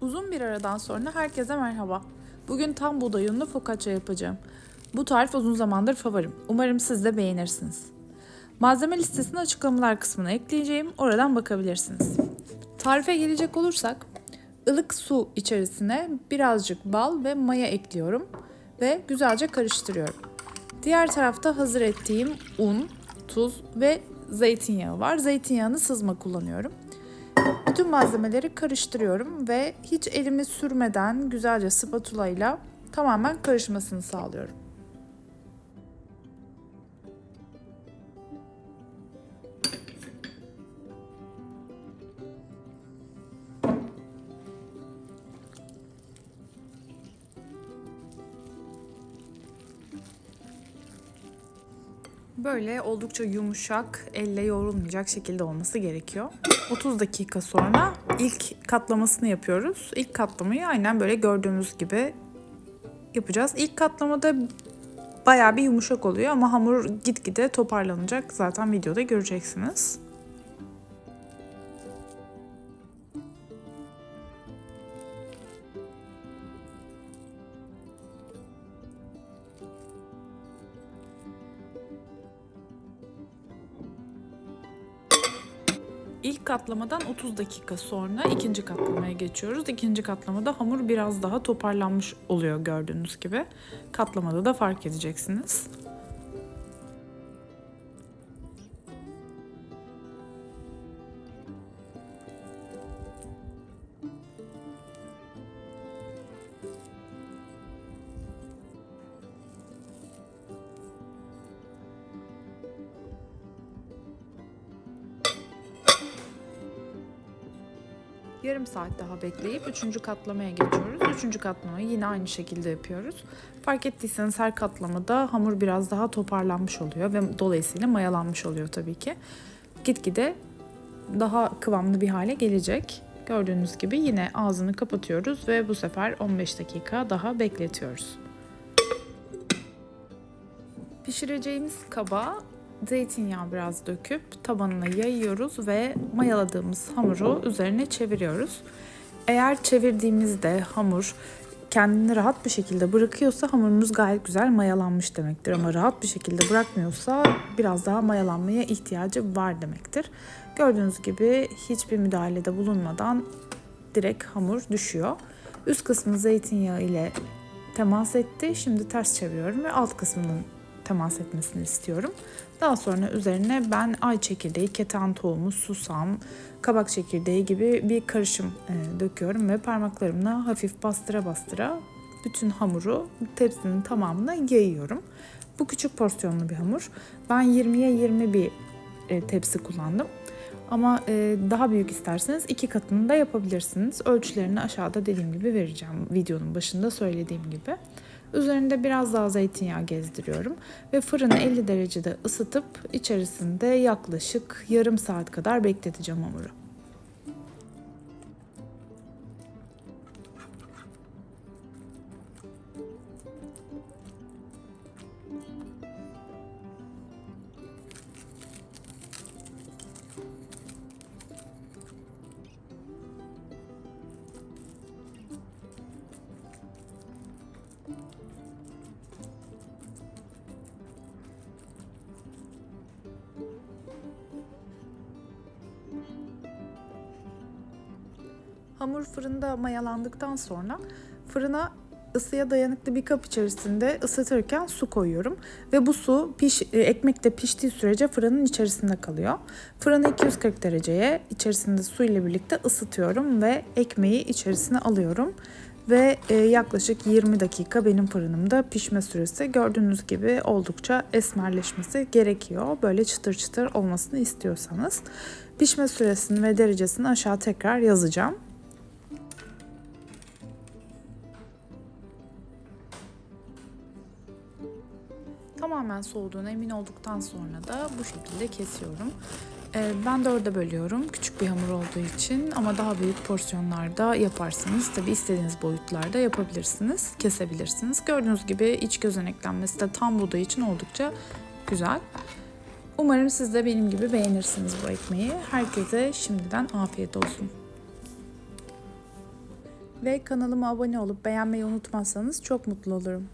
Uzun bir aradan sonra herkese merhaba. Bugün tam buğday unlu focaccia yapacağım. Bu tarif uzun zamandır favorim. Umarım siz de beğenirsiniz. Malzeme listesini açıklamalar kısmına ekleyeceğim. Oradan bakabilirsiniz. Tarife gelecek olursak ılık su içerisine birazcık bal ve maya ekliyorum ve güzelce karıştırıyorum. Diğer tarafta hazır ettiğim un, tuz ve zeytinyağı var. Zeytinyağını sızma kullanıyorum. Bütün malzemeleri karıştırıyorum ve hiç elimi sürmeden güzelce spatula ile tamamen karışmasını sağlıyorum. Böyle oldukça yumuşak, elle yoğrulmayacak şekilde olması gerekiyor. 30 dakika sonra ilk katlamasını yapıyoruz. İlk katlamayı aynen böyle gördüğünüz gibi yapacağız. İlk katlamada bayağı bir yumuşak oluyor ama hamur gitgide toparlanacak. Zaten videoda göreceksiniz. İlk katlamadan 30 dakika sonra ikinci katlamaya geçiyoruz. İkinci katlamada hamur biraz daha toparlanmış oluyor gördüğünüz gibi. Katlamada da fark edeceksiniz. Yarım saat daha bekleyip üçüncü katlamaya geçiyoruz. Üçüncü katlamayı yine aynı şekilde yapıyoruz. Fark ettiyseniz her katlamada hamur biraz daha toparlanmış oluyor ve dolayısıyla mayalanmış oluyor tabii ki. Gitgide daha kıvamlı bir hale gelecek. Gördüğünüz gibi yine ağzını kapatıyoruz ve bu sefer 15 dakika daha bekletiyoruz. Pişireceğimiz kaba zeytinyağı biraz döküp tabanına yayıyoruz ve mayaladığımız hamuru üzerine çeviriyoruz. Eğer çevirdiğimizde hamur kendini rahat bir şekilde bırakıyorsa hamurumuz gayet güzel mayalanmış demektir. Ama rahat bir şekilde bırakmıyorsa biraz daha mayalanmaya ihtiyacı var demektir. Gördüğünüz gibi hiçbir müdahalede bulunmadan direkt hamur düşüyor. Üst kısmı zeytinyağı ile temas etti. Şimdi ters çeviriyorum ve alt kısmının temas etmesini istiyorum. Daha sonra üzerine ben ay çekirdeği, keten tohumu, susam, kabak çekirdeği gibi bir karışım e, döküyorum ve parmaklarımla hafif bastıra bastıra bütün hamuru tepsinin tamamına yayıyorum. Bu küçük porsiyonlu bir hamur. Ben 20'ye 20 bir e, tepsi kullandım. Ama e, daha büyük isterseniz iki katını da yapabilirsiniz. Ölçülerini aşağıda dediğim gibi vereceğim. Videonun başında söylediğim gibi. Üzerinde biraz daha zeytinyağı gezdiriyorum ve fırını 50 derecede ısıtıp içerisinde yaklaşık yarım saat kadar bekleteceğim hamuru. Hamur fırında mayalandıktan sonra fırına ısıya dayanıklı bir kap içerisinde ısıtırken su koyuyorum ve bu su piş, e, ekmekte piştiği sürece fırının içerisinde kalıyor. Fırını 240 dereceye içerisinde su ile birlikte ısıtıyorum ve ekmeği içerisine alıyorum ve e, yaklaşık 20 dakika benim fırınımda pişme süresi gördüğünüz gibi oldukça esmerleşmesi gerekiyor. Böyle çıtır çıtır olmasını istiyorsanız. Pişme süresini ve derecesini aşağı tekrar yazacağım. Tamamen soğuduğuna emin olduktan sonra da bu şekilde kesiyorum. Ee, ben dörde bölüyorum küçük bir hamur olduğu için ama daha büyük porsiyonlarda yaparsınız. Tabi istediğiniz boyutlarda yapabilirsiniz, kesebilirsiniz. Gördüğünüz gibi iç gözeneklenmesi de tam buğday için oldukça güzel. Umarım siz de benim gibi beğenirsiniz bu ekmeği. Herkese şimdiden afiyet olsun. Ve kanalıma abone olup beğenmeyi unutmazsanız çok mutlu olurum.